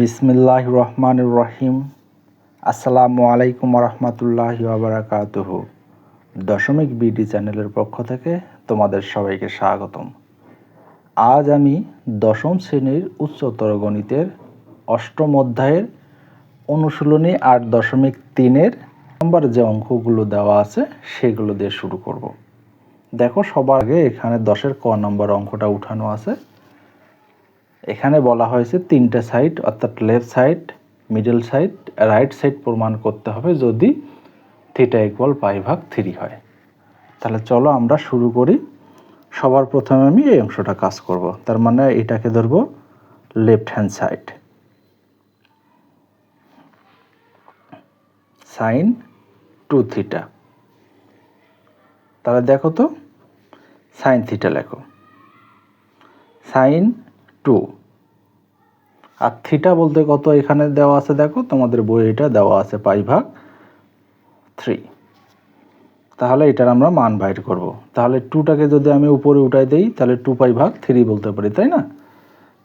বিসমিল্লাহ রহমান রহিম। আসসালামু আলাইকুম রহমতুল্লাহ বারাকাতুহ দশমিক বিডি চ্যানেলের পক্ষ থেকে তোমাদের সবাইকে স্বাগতম। আজ আমি দশম শ্রেণির উচ্চতর গণিতের অষ্টম অধ্যায়ের অনুশীলনী আট দশমিক তিনের নম্বর যে অঙ্কগুলো দেওয়া আছে সেগুলো দিয়ে শুরু করব। দেখো সবার আগে এখানে দশের ক নম্বর অঙ্কটা উঠানো আছে। এখানে বলা হয়েছে তিনটে সাইড অর্থাৎ left side middle side right side প্রমাণ করতে হবে যদি থিটা ইকুয়াল পাই ভাগ থ্রি হয়। তাহলে চলো আমরা শুরু করি। সবার প্রথমে আমি এই অংশটা কাজ করব। তার মানে এটাকে ধরবো left hand side sine two theta তাহলে দেখো তো সাইন থিটা লেখো। সাইন টু আর থিটা বলতে কত এখানে দেওয়া আছে দেখো, তোমাদের বই এটা দেওয়া আছে পাই ভাগ থ্রি তাহলে এটার আমরা মান বাইর করব। তাহলে টুটাকে যদি আমি উপরে উঠাই দিই, তাহলে টু পাই ভাগ থ্রি বলতে পারি, তাই না?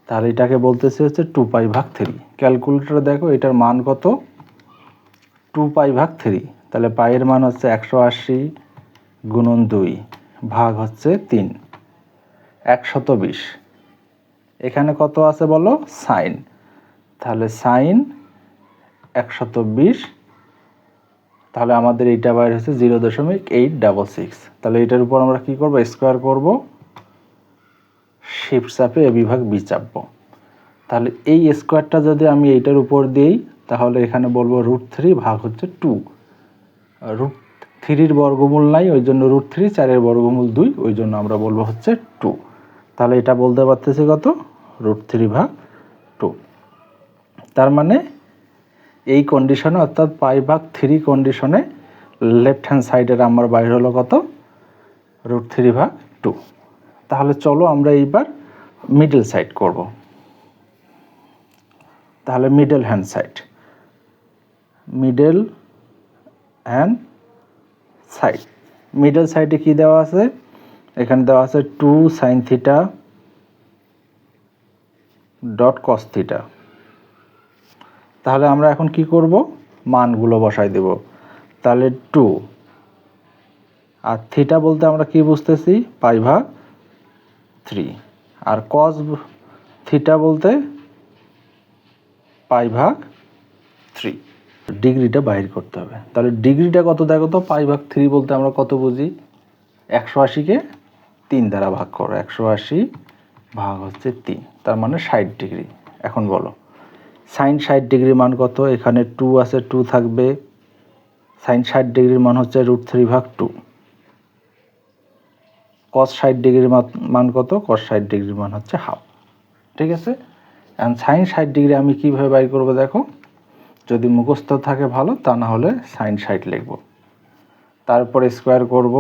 তাহলে এটাকে বলতেছে হচ্ছে টু পাই ভাগ থ্রি ক্যালকুলেটারে দেখো, এটার মান কত? টু পাই ভাগ থ্রি তাহলে পাইয়ের মান হচ্ছে একশো আশি গুণন দুই ভাগ হচ্ছে তিন। একশত বিশ। এখানে কত আছে বলো? সাইন। তাহলে সাইন একশত বিশ। তাহলে আমাদের এইটা বাইর হচ্ছে জিরো দশমিক এইট ডাবল সিক্স। তাহলে এটার উপর আমরা কি করব? স্কোয়ার করব। শিফট চাপে এ বিভাগ বি চাপবো। তাহলে এই স্কোয়ারটা যদি আমি এইটার উপর দিই, তাহলে এখানে বলব রুট থ্রি ভাগ হচ্ছে টু। রুট থ্রির বর্গমূল নাই, ওই জন্য রুট থ্রি, চারের বর্গমূল দুই, ওই জন্য আমরা বলব হচ্ছে টু। তাহলে এটা বলতে পারতেছি কত? রুট থ্রি ভাগ টু। তার মানে এই কন্ডিশনে অর্থাৎ পাই ভাগ থ্রি কন্ডিশনে লেফট হ্যান্ড সাইডের আমার বাইর হলো কত? রুট থ্রি ভাগ টু। তাহলে চলো আমরা এইবার মিডল সাইড করব। তাহলে middle hand side middle hand side middle সাইডে কি দেওয়া আছে? এখানে দেওয়া আছে two sine theta dot cos theta তাহলে আমরা এখন কি করব? মানগুলো বসাই দেব। তাহলে টু আর থিটা বলতে আমরা কি বুঝতেছি? পাই ভাগ থ্রি আর কস থিটা বলতে পাই ভাগ থ্রি ডিগ্রিটা বাইর করতে হবে। তাহলে ডিগ্রিটা কত দেখো তো? পাই ভাগ থ্রি বলতে আমরা কত বুঝি? একশো আশিকে তিন দ্বারা ভাগ করো। একশো আশি ভাগ হচ্ছে তিন। তার মানে ষাট ডিগ্রি। এখন বলো সাইন ষাট ডিগ্রির মান কত? এখানে টু আছে টু থাকবে। সাইন ষাট ডিগ্রির মান হচ্ছে রুট থ্রি ভাগ টু কস ষাট ডিগ্রির মান কত? কস ষাট ডিগ্রির মান হচ্ছে হাফ ঠিক আছে? এখন সাইন ষাট ডিগ্রি আমি কীভাবে বাইর করব দেখো? যদি মুখস্থ থাকে ভালো, তা না হলে সাইন ষাট লিখব। তারপরে স্কোয়ার করব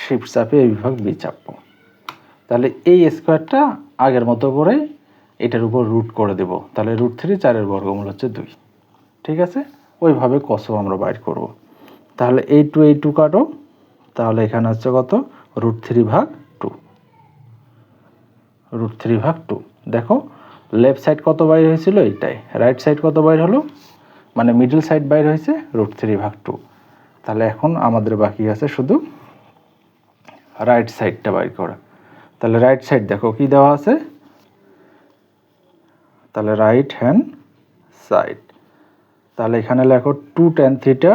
শিফট চাপে এই বিভাগ বি চাপবো। তাহলে এই স্কোয়ারটা আগের মতো করে এটার উপর রুট করে দেব। তাহলে রুট থ্রি চারের বর্গমূল হচ্ছে দুই। ঠিক আছে? ওইভাবে কসও আমরা বাইর করব। তাহলে এই টু এই টু কাটো। তাহলে এখানে হচ্ছে কত? রুট থ্রি ভাগ টু রুট থ্রি ভাগ টু দেখো লেফট সাইড কত বাইর হয়েছিল? এইটাই। রাইট সাইড কত বাইর হলো? মানে মিডল সাইড বাইর হয়েছে রুট থ্রি ভাগ টু তাহলে এখন আমাদের বাকি আছে শুধু রাইট সাইডটা বাইর করা। তাহলে রাইট সাইড দেখো কি দেওয়া আছে? তাহলে রাইট হ্যান্ড সাইড তাহলে এখানে লেখো two tan theta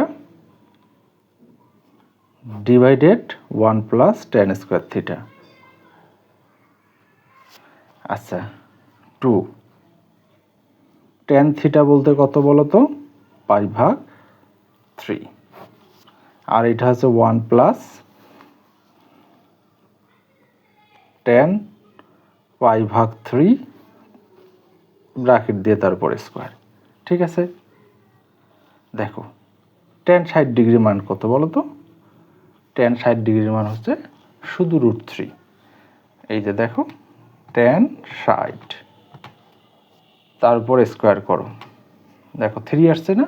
divided one plus tan square theta আচ্ছা টু টেন থিটা বলতে কত বলো তো? পাই ভাগ থ্রি আর এটা হচ্ছে ওয়ান প্লাস টেন পাই ভাগ থ্রি ব্রাকেট দিয়ে তারপর স্কোয়ার ঠিক আছে? দেখো টেন ষাট ডিগ্রি মান কত বলো তো টেন ষাট ডিগ্রির মান হচ্ছে শুধু রুট থ্রি এই যে দেখো টেন ষাট। তারপর স্কোয়ার করো। দেখো থ্রি আসছে না?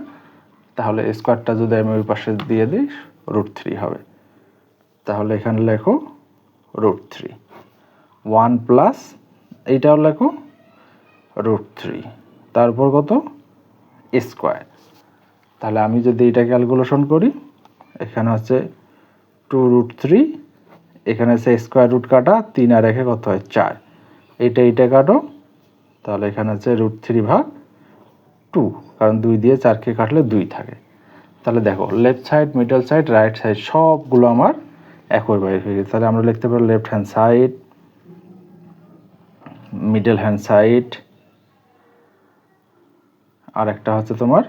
তাহলে স্কোয়ারটা যদি আমি ওই পাশে দিয়ে দিই রুট থ্রি হবে। তাহলে এখানে লেখো রুট থ্রি ওয়ান প্লাস এইটাও লেখো রুট থ্রি। তারপর কত? স্কোয়ার। তাহলে আমি যদি এটা ক্যালকুলেশন করি, এখানে হচ্ছে টু রুট থ্রি, এখানে হচ্ছে স্কোয়ার রুট কাটা, তিন আর একে কত হয়? চার। এইটা এইটা কাটো, তাহলে এখানে হচ্ছে রুট থ্রি ভাগ টু, কারণ দুই দিয়ে চারকে কাটলে দুই থাকে। তাহলে দেখো left side middle side right side সবগুলো আমার একই বাইরে হয়ে গেছে। তাহলে আমরা লিখতে পারি left hand side middle hand side আর একটা হচ্ছে তোমার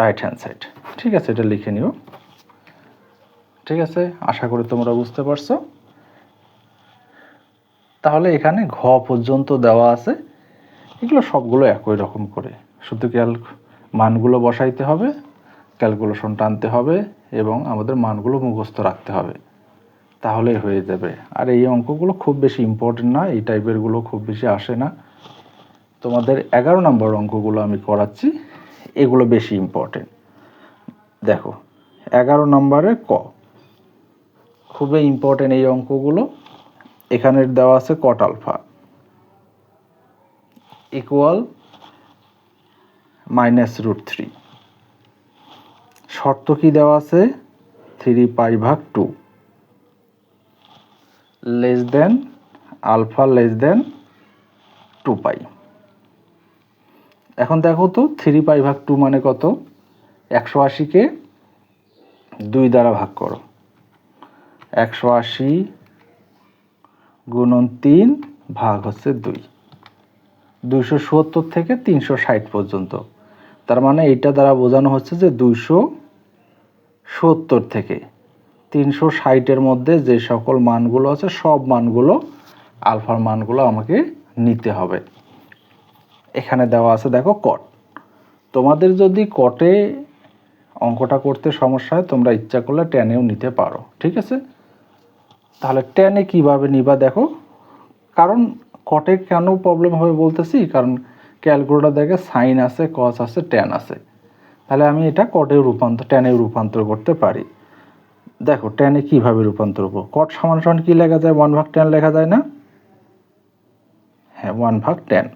রাইট হ্যান্ড সাইড ঠিক আছে, এটা লিখে নিও। ঠিক আছে, আশা করি তোমরা বুঝতে পারছ। তাহলে এখানে ঘ পর্যন্ত দেওয়া আছে। এগুলো সবগুলো একই রকম করে। শুধু ক্যাল মানগুলো বসাইতে হবে ক্যালকুলেশন টানতে হবে, এবং আমাদের মানগুলো মুখস্থ রাখতে হবে। তাহলেই হয়ে যাবে। আর এই অঙ্কগুলো খুব বেশি ইম্পর্টেন্ট না, এই টাইপেরগুলো খুব বেশি আসে না। তোমাদের এগারো নম্বর অঙ্কগুলো আমি করাচ্ছি, এগুলো বেশি ইম্পর্টেন্ট দেখো, এগারো নম্বরে ক। খুবই ইম্পর্টেন্ট এই অঙ্কগুলো। এখানের দেওয়া আছে cot alpha equal minus root three শর্ত কি দেওয়া আছে? থ্রি পাই ভাগ two less than alpha less than two pi এখন দেখো তো থ্রি পাই ভাগ টু মানে কত? একশো আশিকে দুই দ্বারা ভাগ করো। একশো আশি গুণন তিন ভাগ হচ্ছে দুই। দুইশো সত্তর থেকে তিনশো ষাট পর্যন্ত। তার মানে এইটা দ্বারা বোঝানো হচ্ছে যে দুইশো সত্তর থেকে তিনশো ষাটের মধ্যে যে সকল মানগুলো আছে, সব মানগুলো, আলফার মানগুলো আমাকে নিতে হবে। এখানে দেওয়া আছে, দেখো কট তোমাদের যদি কটে অঙ্কটা করতে সমস্যা হয়, তোমরা ইচ্ছা করলে টেনেও নিতে পারো, ঠিক আছে? তাহলে টেনে কীভাবে নিবা, দেখো? কারণ কটে কেন প্রবলেম হবে বলতেছি, কারণ ক্যালকুলেটার দেখে সাইন আছে কস আছে টেন আছে। তাহলে আমি এটা কটে রূপান্তর টেনে রূপান্তর করতে পারি। দেখো টেনে কীভাবে রূপান্তর করব কট সমান সমান কী লেখা যায়? ওয়ান ভাগ টেন লেখা যায় না? হ্যাঁ ওয়ান ভাগ টেন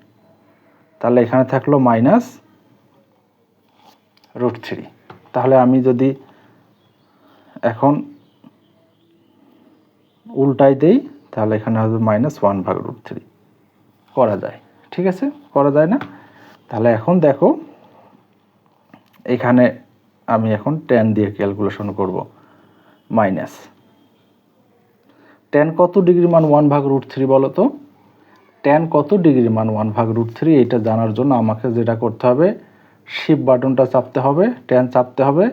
তাহলে এখানে থাকল মাইনাস রুট থ্রি তাহলে আমি যদি এখন উল্টাই দেই, তাহলে এখানে হবে মাইনাস ওয়ান ভাগ রুট থ্রি করা যায়, ঠিক আছে? করা যায় না? তাহলে এখন দেখো, এখানে আমি এখন টেন দিয়ে ক্যালকুলেশন করব। মাইনাস। টেন কত ডিগ্রি মান ওয়ান ভাগ রুট থ্রি বলো তো? টেন কত ডিগ্রি মান ওয়ান ভাগ রুট থ্রি এটা জানার জন্য আমাকে যেটা করতে হবে শিপ বাটনটা চাপতে হবে টেন চাপতে হবে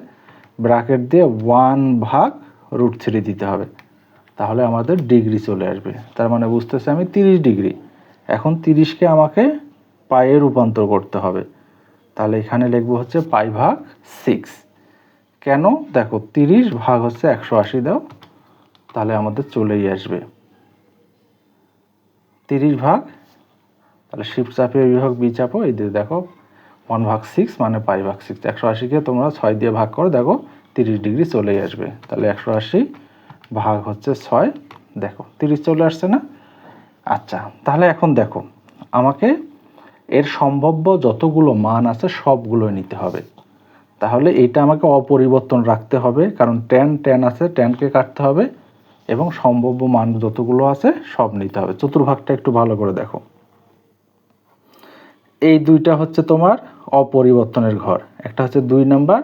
ব্র্যাকেট দিয়ে ওয়ান ভাগ রুট থ্রি দিতে হবে। তাহলে আমাদের ডিগ্রি চলে আসবে। তার মানে বুঝতেছে আমি তিরিশ ডিগ্রি। এখন তিরিশকে আমাকে পায়ে রূপান্তর করতে হবে। তাহলে এখানে লিখব হচ্ছে পাই ভাগ সিক্স কেন? দেখো, তিরিশ ভাগ হচ্ছে একশো আশি দাও, তাহলে আমাদের চলেই আসবে। তিরিশ ভাগ, তাহলে শিফট চাপিয়ে বিভাগ বি চাপো, এই দিয়ে দেখো ওয়ান ভাগ সিক্স মানে পাই ভাগ সিক্স একশো আশিকে তোমরা ছয় দিয়ে ভাগ করো, দেখো, তিরিশ ডিগ্রি চলেই আসবে। তাহলে একশো আশি ভাগ হচ্ছে ছয়, দেখো, তিরিশ চলে আসছে না? আচ্ছা তাহলে এখন দেখো, আমাকে এর সম্ভাব্য যতগুলো মান আছে সবগুলো নিতে হবে। তাহলে এটা আমাকে অপরিবর্তন রাখতে হবে, কারণ টেন টেন আছে টেনকে কাটতে হবে এবং সম্ভাব্য মান যতগুলো আছে সব নিতে হবে। চতুর্ভাগটা একটু ভালো করে দেখো। এই দুইটা হচ্ছে তোমার অপরিবর্তনের ঘর, একটা হচ্ছে দুই নাম্বার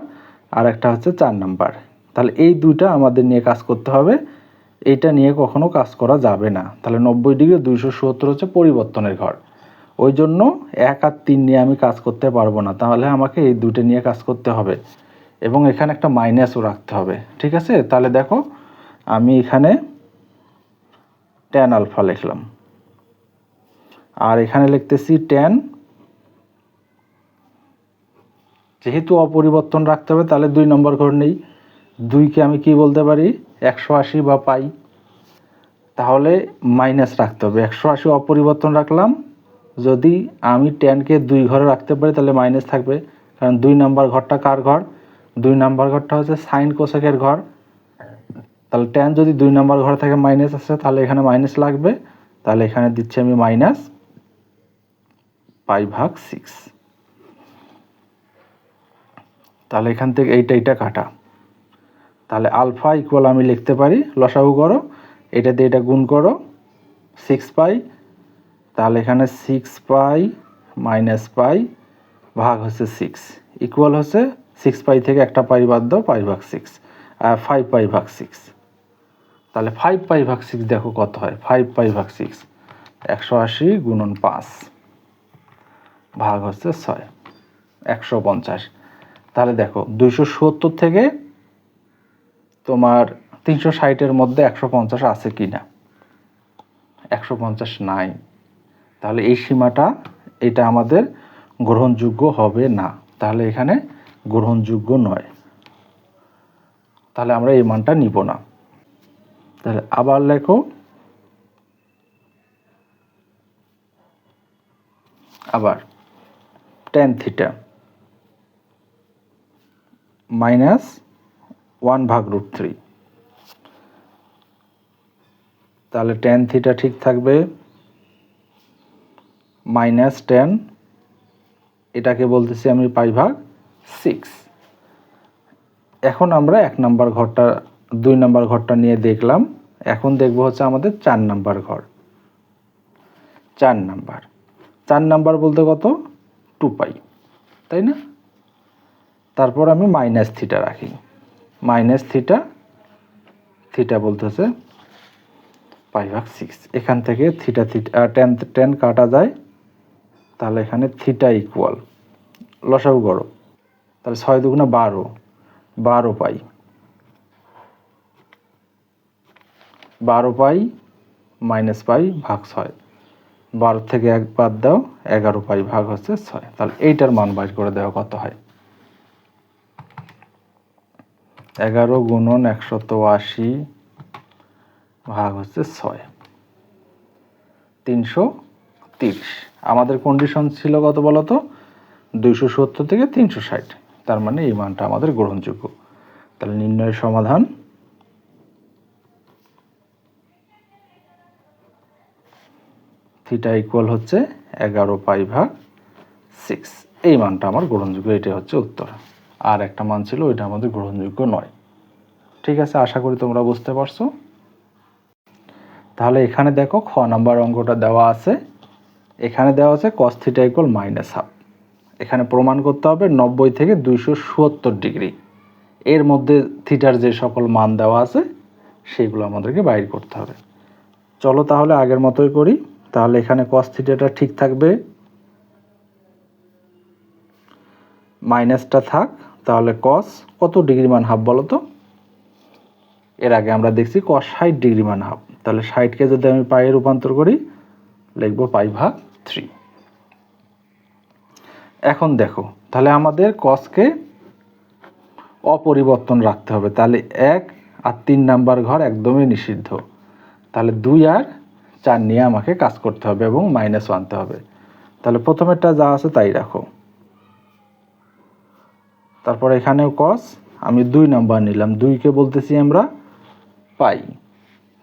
আর একটা হচ্ছে চার নাম্বার। তাহলে এই দুইটা আমাদের নিয়ে কাজ করতে হবে এইটা নিয়ে কখনো কাজ করা যাবে না। তাহলে নব্বই ডিগ্রি দুইশো সত্তর হচ্ছে পরিবর্তনের ঘর। ওই জন্য এক আর তিন নিয়ে আমি কাজ করতে পারব না। তাহলে আমাকে এই দুটো নিয়ে কাজ করতে হবে। এবং এখানে একটা মাইনাসও রাখতে হবে। ঠিক আছে? তাহলে দেখো, আমি এখানে ট্যান আলফা লিখলাম। আর এখানে লিখতেছি ট্যান যেহেতু অপরিবর্তন রাখতে হবে, তাহলে দুই নম্বর ঘর নেই। দুইকে আমি কি বলতে পারি? একশো আশি বা পাই। তাহলে মাইনাস রাখতে হবে। একশো আশি অপরিবর্তন রাখলাম। যদি আমি টেনকে দুই ঘরে রাখতে পারি, তাহলে মাইনাস থাকবে। কারণ দুই নাম্বার ঘরটা কার ঘর? দুই নাম্বার ঘরটা হচ্ছে সাইন কোশকের ঘর। তাহলে টেন যদি দুই নাম্বার ঘরে থাকে মাইনাস আসে তাহলে এখানে মাইনাস লাগবে। তাহলে এখানে দিচ্ছি আমি মাইনাস পাই ভাগ সিক্স তাহলে এখান থেকে এইটা এইটা কাটা। তাহলে আলফা ইকুয়াল আমি লিখতে পারি লসাবু করো। এটা দিয়ে এটা গুণ করো সিক্স পাই তাহলে এখানে সিক্স পাই মাইনাস পাই ভাগ হচ্ছে সিক্স ইকুয়াল হচ্ছে সিক্স পাই থেকে একটা পাই বাদ দাও, পাই ভাগ সিক্স ফাইভ পাই ভাগ সিক্স তাহলে ফাইভ পাই ভাগ সিক্স দেখো কত হয়? ফাইভ পাই ভাগ সিক্স একশো আশি গুণন পাঁচ ভাগ হচ্ছে ছয়, একশো পঞ্চাশ। তাহলে দেখো, দুইশো সত্তর থেকে তোমার তিনশো ষাটের মধ্যে একশো পঞ্চাশ আছে কি না একশো পঞ্চাশ নাই। তাহলে এই সীমাটা এটা আমাদের গ্রহণযোগ্য হবে না। তাহলে এখানে গ্রহণযোগ্য নয়। তাহলে আমরা এই মানটা নিব না। তাহলে আবার লেখো। আবার টেন থিটা মাইনাস ওয়ান ভাগ রুট থ্রি তাহলে টেন থিটা ঠিক থাকবে। মাইনাস টেন এটাকে বলতেছি আমি পাই ভাগ সিক্স এখন আমরা এক নাম্বার ঘরটা, দুই নাম্বার ঘরটা নিয়ে দেখলাম। এখন দেখব হচ্ছে আমাদের চার নাম্বার ঘর। চার নাম্বার। চার নাম্বার বলতে কত? টু পাই, তাই না? তারপর আমি মাইনাস থিটা রাখি। মাইনাস থিটা থিটা বলতেছে পাই ভাগ সিক্স এখান থেকে থিটা থিটা টেন টেন কাটা যায় তাহলে এখানে থিটা ইকুয়াল লসাগু করো। তাহলে ছয় দুগুণে বারো বারো পাই। বারো পাই মাইনাস পাই ভাগ ছয়। বারো থেকে এক বাদ দাও, এগারো পাই ভাগ হচ্ছে ছয়। তাহলে এইটার মান বাইর করে দেওয়া কত হয়? এগারো গুণন একশত আশি ভাগ হচ্ছে ছয়। তিনশো তিরিশ। আমাদের কন্ডিশন ছিল কত বলো তো দুইশো সত্তর থেকে তিনশো ষাট। তার মানে এই মানটা আমাদের গ্রহণযোগ্য। তাহলে নির্ণয়ের সমাধান। থিটা ইকুয়াল হচ্ছে এগারো পাই ভাগ সিক্স এই মানটা আমার গ্রহণযোগ্য এটা হচ্ছে উত্তর। আর একটা মান ছিল, ওইটা আমাদের গ্রহণযোগ্য নয়। ঠিক আছে, আশা করি তোমরা বুঝতে পারছ। তাহলে এখানে দেখো খ নাম্বার অঙ্কটা দেওয়া আছে। এখানে দেওয়া আছে cos theta equal minus half এখানে প্রমাণ করতে হবে নব্বই থেকে দুইশো সত্তর ডিগ্রি। এর মধ্যে থিটার যে সকল মান দেওয়া আছে সেইগুলো আমাদেরকে বাইর করতে হবে। চলো তাহলে আগের মতোই করি। তাহলে এখানে কস থিটাটা ঠিক থাকবে। মাইনাসটা থাক। তাহলে কস কত ডিগ্রি মান হাফ বলো তো? এর আগে আমরা দেখছি কস ষাট ডিগ্রি মান হাফ তাহলে ষাটকে যদি আমি পায়ে রূপান্তর করি, লিখব পাই ভাগ এখন দেখো, তাহলে আমাদের কসকে অপরিবর্তন রাখতে হবে। তাহলে এক আর তিন নাম্বার ঘর একদমই নিষিদ্ধ। তাহলে দুই আর চার নিয়ে আমাকে কাজ করতে হবে এবং মাইনাস আনতে হবে। তাহলে প্রথমেরটা যা আছে তাই রাখো। তারপর এখানেও কস আমি দুই নাম্বার নিলাম। দুইকে বলতেছি আমরা পাই।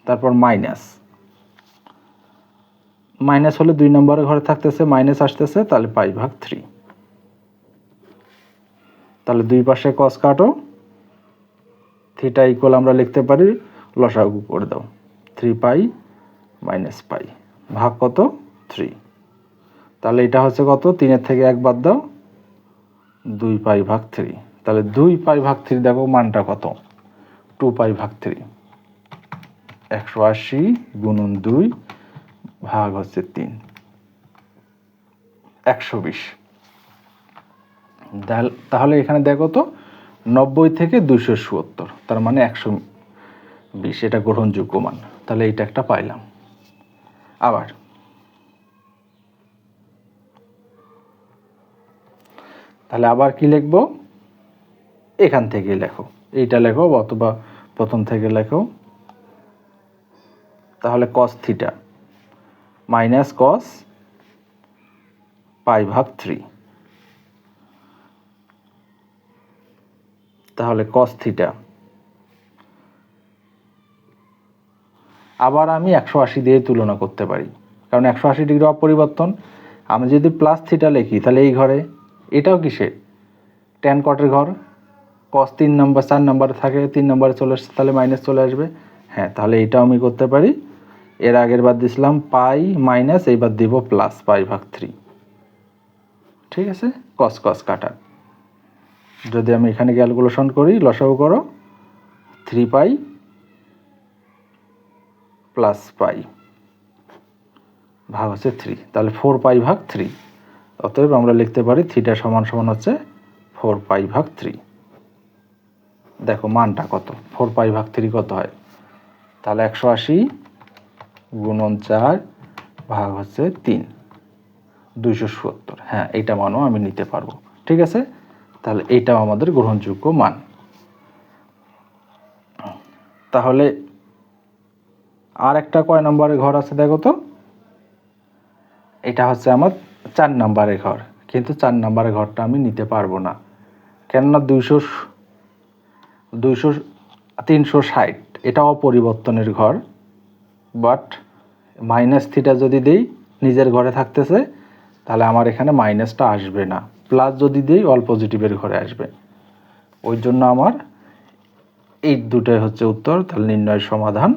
তারপর মাইনাস মাইনাস হলে দুই নম্বরের ঘরে থাকতেছে মাইনাস আসতেছে, তাহলে পাই ভাগ থ্রি তাহলে দুই পাশে কস কাটো থ্রিটা ইকুয়াল আমরা লিখতে পারি লসাগু করে দাও থ্রি পাই মাইনাস পাই ভাগ কত? থ্রি তাহলে এটা হচ্ছে কত? তিনের থেকে এক বাদ দাও, দুই পাই ভাগ থ্রি তাহলে দুই পাই ভাগ থ্রি দেখো মানটা কত? টু পাই ভাগ থ্রি একশো আশি গুণন দুই ভাগ হচ্ছে তিন। একশো বিশ। তাহলে এখানে দেখো তো নব্বই থেকে দুইশো সত্তর, তার মানে একশো বিশ, এটা গ্রহণযোগ্য মান। তাহলে এইটা একটা পাইলাম। আবার তাহলে আবার কি লিখব? এখান থেকে লেখো। এইটা লেখো অথবা প্রথম থেকে লেখো। তাহলে কস থিটা মাইনাস কস পাই ভাগ থ্রি তাহলে কস থিটা আবার আমি একশো আশি দিয়ে তুলনা করতে পারি। কারণ একশো আশি ডিগ্রি অপরিবর্তন। আমি যদি প্লাস থিটা লিখি, তাহলে এই ঘরে এটাও কিসের? টেন কটের ঘর। কস তিন নম্বর চার নাম্বারে থাকে, তিন নম্বরে চলে আসছে, তাহলে মাইনাস চলে আসবে। হ্যাঁ তাহলে এটাও আমি করতে পারি। এর আগের বার দিছিলাম পাই মাইনাস এইবার দিব প্লাস পাই ভাগ থ্রি ঠিক আছে? কস কস কাটা। যদি আমি এখানে ক্যালকুলেশন করি, লসাগু করো থ্রি পাই প্লাস পাই ভাগ হচ্ছে থ্রি তাহলে ফোর পাই ভাগ থ্রি অতএব আমরা লিখতে পারি থ্রিটা সমান সমান হচ্ছে ফোর পাই ভাগ থ্রি দেখো মানটা কত? ফোর পাই ভাগ থ্রি কত হয়? তাহলে একশো আশি গুণন চার ভাগ হচ্ছে তিন, দুইশো সত্তর। হ্যাঁ এইটা মানও আমি নিতে পারব। ঠিক আছে? তাহলে এটাও আমাদের গ্রহণযোগ্য মান। তাহলে আর একটা কয় নম্বরের ঘর আছে দেখো তো? এটা হচ্ছে আমার চার নম্বরের ঘর। কিন্তু চার নম্বরের ঘরটা আমি নিতে পারব না। কেননা দুইশো দুইশো তিনশো ষাট, এটা অপরিবর্তনের ঘর। বাট মাইনাস থিটা যদি দেই, নিজের ঘরে থাকতেছে, তাহলে আমার এখানে মাইনাসটা আসবে না। প্লাস যদি দিই অল পজিটিভের ঘরে আসবে। ওই জন্য আমার এই দুটোই হচ্ছে উত্তর, তাহলে নির্ণয়ের সমাধান।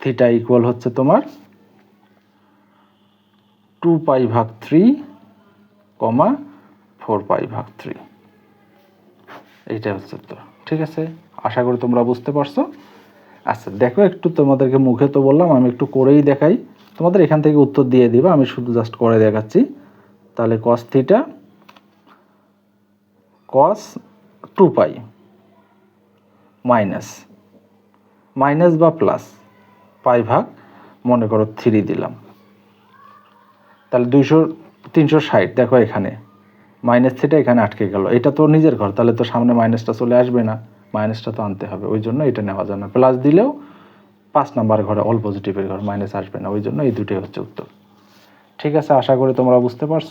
থিটা ইকুয়াল হচ্ছে তোমার টু পাই ভাগ থ্রি কমা ফোর পাই ভাগ থ্রি এইটা হচ্ছে উত্তর, ঠিক আছে? আশা করি তোমরা বুঝতে পারছ। আচ্ছা দেখো, একটু তোমাদেরকে মুখে তো বললাম, আমি একটু করেই দেখাই। তোমাদের এখান থেকে উত্তর দিয়ে দিবা, আমি শুধু জাস্ট করে দেখাচ্ছি। তাহলে cos theta cos two pi minus minus বা প্লাস পাই ভাগ, মনে করো থ্রি দিলাম। তাহলে দুইশো, তিনশো ষাট, দেখো এখানে। মাইনাস থ্রিটা এখানে আটকে গেল। এটা তো নিজের ঘর, তাহলে তো সামনে মাইনাসটা চলে আসবে না। মাইনাসটা তো আনতে হবে, ওই জন্য এটা নেওয়া যায় না। প্লাস দিলেও পাঁচ নাম্বার ঘরে অল পজিটিভের ঘর মাইনাস আসবে না। ওই জন্য এই দুটোই হচ্ছে উত্তর। ঠিক আছে, আশা করি তোমরা বুঝতে পারছ।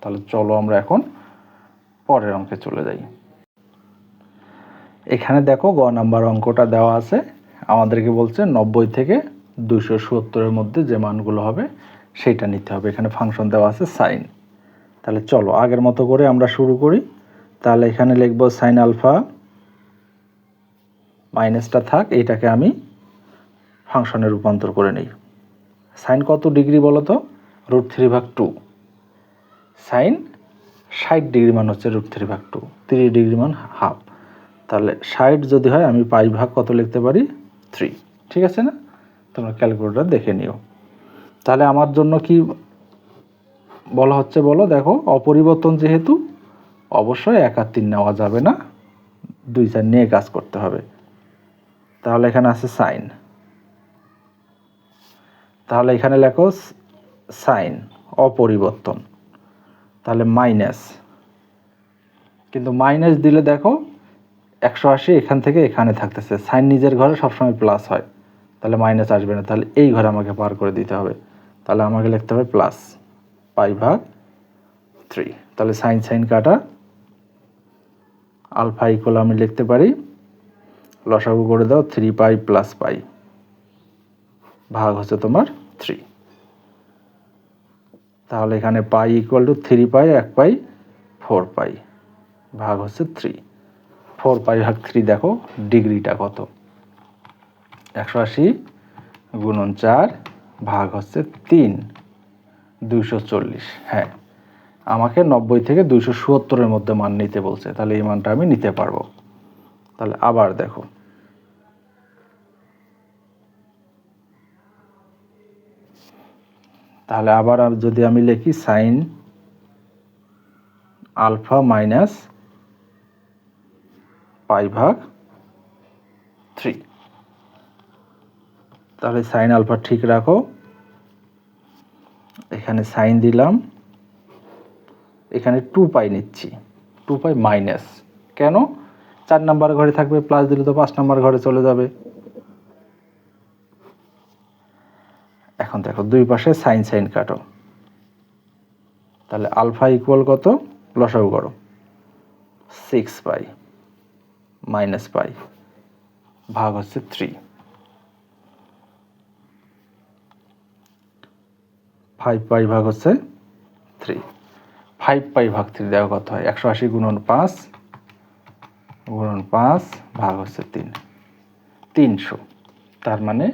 তাহলে চলো আমরা এখন পরের অঙ্কে চলে যাই। এখানে দেখো গ নাম্বার অঙ্কটা দেওয়া আছে। আমাদেরকে বলছে নব্বই থেকে দুশো সত্তরের মধ্যে যে মানগুলো হবে, সেইটা নিতে হবে। এখানে ফাংশন দেওয়া আছে সাইন তাহলে চলো, আগের মতো করে আমরা শুরু করি। তাহলে এখানে লিখব সাইন আলফা মাইনাসটা থাক এইটাকে আমি ফাংশনে রূপান্তর করে নিই। সাইন কত ডিগ্রি বলো তো? রুট থ্রি ভাগ টু। সাইন ষাট ডিগ্রি মান হচ্ছে রুট থ্রি ভাগ টু। তিরিশ ডিগ্রি মান হাফ। তাহলে ষাট যদি হয়, আমি পাঁচ ভাগ কত লিখতে পারি? থ্রি। ঠিক আছে না? তোমরা ক্যালকুলেটার দেখে নিও। তাহলে আমার জন্য কি বলা হচ্ছে বলো? দেখো, অপরিবর্তন যেহেতু, অবশ্যই এক আর তিন নেওয়া যাবে না। দুই চার নিয়ে কাজ করতে হবে। তাহলে এখানে আছে সাইন। তাহলে এখানে লেখো সাইন অপরিবর্তন। তাহলে মাইনাস কিন্তু মাইনাস দিলে দেখো, একশো আশি এখান থেকে এখানে থাকতেছে। সাইন নিজের ঘরে সবসময় প্লাস হয়। তাহলে মাইনাস আসবে না। তাহলে এই ঘরে আমাকে পার করে দিতে হবে। তাহলে আমাকে লিখতে হবে প্লাস পাই ভাগ থ্রি তাহলে সাইন সাইন কাটা। আলফা ইকুয়াল আমি লিখতে পারি। লসাগু করে দাও থ্রি পাই প্লাস পাই ভাগ হচ্ছে তোমার থ্রি তাহলে এখানে pi equal two three pi, এক পাই ফোর পাই। ভাগ হচ্ছে থ্রি ফোর পাই ভাগ থ্রি দেখো, ডিগ্রিটা কত? একশো আশি গুণন চার ভাগ হচ্ছে তিন, দুইশো চল্লিশ। হ্যাঁ আমাকে নব্বই থেকে দুইশো সত্তরের মধ্যে মান নিতে বলছে, তাহলে এই মানটা আমি নিতে পারব। তাহলে আবার দেখো তাহলে আবার যদি আমি লিখি সাইন আলফা মাইনাস পাই ভাগ থ্রি তাহলে সাইন আলফা ঠিক রাখো। এখানে সাইন দিলাম। এখানে টু পাই নিচ্ছি। টু পাই মাইনাস কেন? চার নাম্বার ঘরে থাকবে প্লাস দিলে তো পাঁচ নাম্বার ঘরে চলে যাবে এখন দেখো দুই পাশে সাইন সাইন কাটো। তাহলে আলফা ইকুয়াল কত? লসাগু করো। সিক্স পাই মাইনাস পাই, ভাগ হচ্ছে থ্রি ফাইভ পাই ভাগ হচ্ছে থ্রি ফাইভ পাই ভাগ থ্রি দেওয়া কত হয়? একশো আশি গুণন পাঁচ গুণন পাঁচ, ভাগ হচ্ছে তিন। তিনশো। তার মানে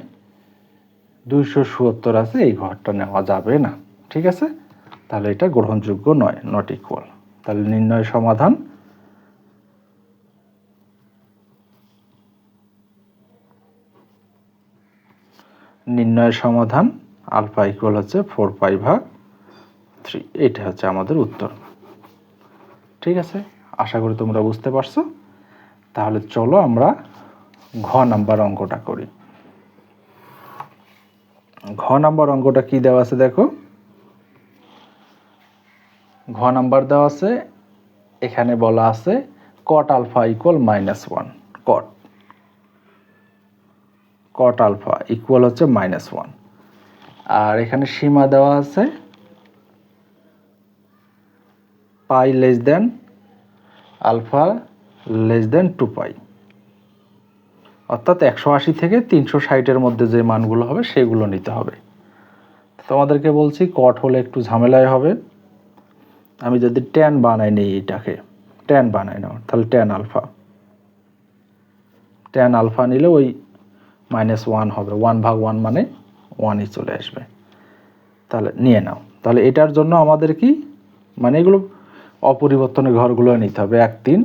দুইশো সত্তর আছে, এই ঘরটা নেওয়া যাবে না। ঠিক আছে? তাহলে এটা গ্রহণযোগ্য নয় নট ইকুয়াল তাহলে নির্ণয় সমাধান। নির্ণয় সমাধান, আলফা ইকুয়াল হচ্ছে ফোর পাই ভাগ থ্রি এটা হচ্ছে আমাদের উত্তর। ঠিক আছে? আশা করি তোমরা বুঝতে পারছ। তাহলে চলো আমরা ঘ নাম্বার অঙ্কটা করি। ঘ নাম্বার অঙ্কটা কি দেওয়া আছে দেখো? ঘ নাম্বার দেওয়া আছে, এখানে বলা আছে cot alpha equal minus one cot cot alpha equal হচ্ছে মাইনাস ওয়ান আর এখানে সীমা দেওয়া আছে pi less than alpha less than two pi অর্থাৎ একশো আশি থেকে তিনশো ষাটের মধ্যে যে মানগুলো হবে, সেগুলো নিতে হবে। তোমাদেরকে বলছি, কট হলে একটু ঝামেলায় হবে। আমি যদি ট্যান বানাই নিই এটাকে ট্যান বানাই নাও তাহলে ট্যান আলফা ট্যান আলফা নিলে ওই মাইনাস ওয়ান হবে ওয়ান ভাগ ওয়ান মানে ওয়ানই চলে আসবে। তাহলে নিয়ে নাও। তাহলে এটার জন্য আমাদের কি? মানে এগুলো অপরিবর্তনের ঘরগুলো নিতে হবে, এক তিন।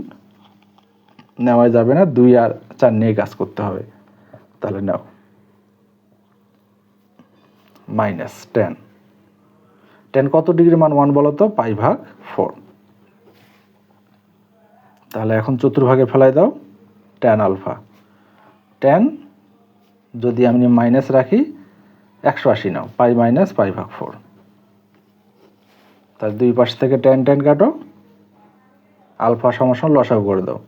নেওয়া যাবে না, দুই আর চার নিয়ে কাজ করতে হবে। তাহলে নাও। Minus tan. টেন কত ডিগ্রি মান ওয়ান বলো তো? পাই ভাগ ফোর। তাহলে এখন চতুর্ভাগে ফেলাই দাও। Ten alpha. টেন যদি আমি মাইনাস রাখি, একশো আশি নাও। পাই মাইনাস, পাই ভাগ ফোর। তার দুই পাশ থেকে টেন টেন কাটো। আলফা সমস্যা লসাও করে দাও।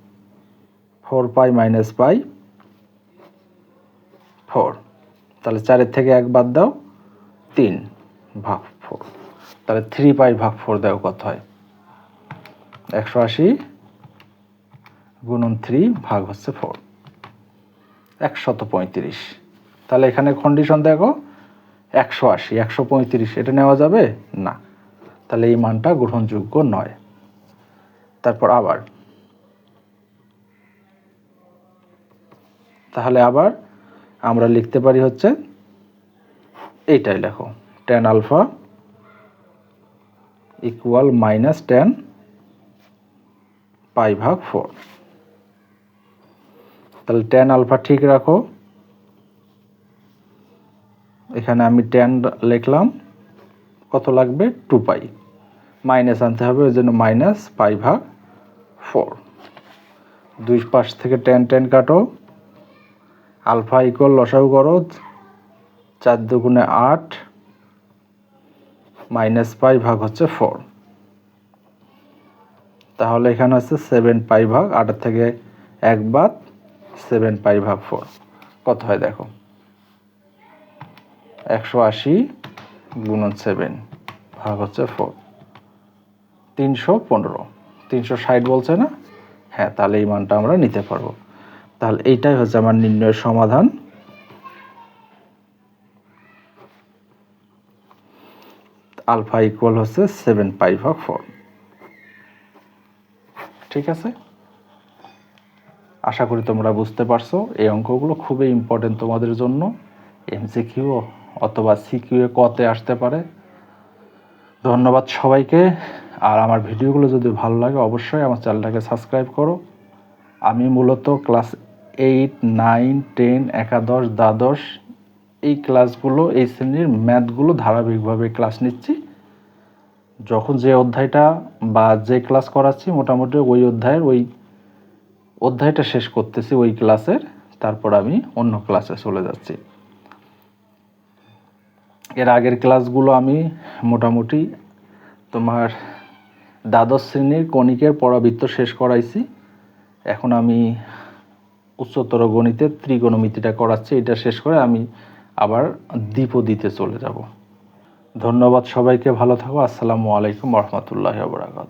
Four pi minus pi four. তাহলে চারের থেকে এক বাদ দাও, তিন ভাগ ফোর। তাহলে থ্রি পাই ভাগ ফোর দাও কত হয়? একশো আশি গুণন থ্রি ভাগ হচ্ছে ফোর। একশত পঁয়ত্রিশ। তাহলে এখানে কন্ডিশন দেখো, একশো আশি, একশো পঁয়ত্রিশ, এটা নেওয়া যাবে? না। তাহলে এই মানটা গ্রহণযোগ্য নয়। তারপর আবার তাহলে আবার আমরা লিখতে পারি হচ্ছে এইটাই লেখো। Tan alpha equal minus tan pi ভাগ ফোর তাহলে টেন আলফা ঠিক রাখো। এখানে আমি টেন লিখলাম, কত লাগবে? টু পাই মাইনাস আনতে হবে, ওই জন্য মাইনাস পাই ভাগ ফোর দুই পাশ থেকে টেন টেন কাটো। আলফা ইকুয়াল লসাউ করো, চার দুগুণে আট মাইনাস পাই ভাগ হচ্ছে ফোর তাহলে এখানে হচ্ছে সেভেন পাই ভাগ, আটের থেকে এক বাদ সেভেন পাই ভাগ ফোর কত হয় দেখো? একশো আশি গুণন সেভেন ভাগ হচ্ছে ফোর তিনশো পনেরো। তিনশো ষাট বলছে না? হ্যাঁ তাহলে এই মানটা আমরা নিতে পারব। তাহলে এইটাই হচ্ছে আমার নির্ণয়ের সমাধান। আলফা ইকুয়াল হচ্ছে সেভেন পাই ভাগ ফোর ঠিক আছে? আশা করি তোমরা বুঝতে পারছ, এই অঙ্কগুলো খুবই ইম্পর্টেন্ট তোমাদের জন্য। এমসিকিউ অথবা সিকিউ এ কতে আসতে পারে। ধন্যবাদ সবাইকে। আর আমার ভিডিওগুলো যদি ভালো লাগে, অবশ্যই আমার চ্যানেলটাকে সাবস্ক্রাইব করো। আমি মূলত ক্লাস এইট, নাইন, টেন, একাদশ, দ্বাদশ, এই ক্লাসগুলো, এই শ্রেণির ম্যাথগুলো ধারাবাহিকভাবে ক্লাস নিচ্ছি। যখন যে অধ্যায়টা বা যে ক্লাস করাচ্ছি, মোটামুটি ওই অধ্যায়ের, ওই অধ্যায়টা শেষ করতেছি ওই ক্লাসের, তারপর আমি অন্য ক্লাসে চলে যাচ্ছি। এর আগের ক্লাসগুলো আমি মোটামুটি তোমার দ্বাদশ শ্রেণির কণিকের পরাবৃত্ত শেষ করাইছি। এখন আমি উচ্চতর গণিতের ত্রিগোণমিতিটা করাচ্ছে, এটা শেষ করে আমি আবার দ্বীপ দিতে চলে যাব। ধন্যবাদ সবাইকে, ভালো থাকো। আসসালামু আলাইকুম রহমতুল্লাহ বরাকাত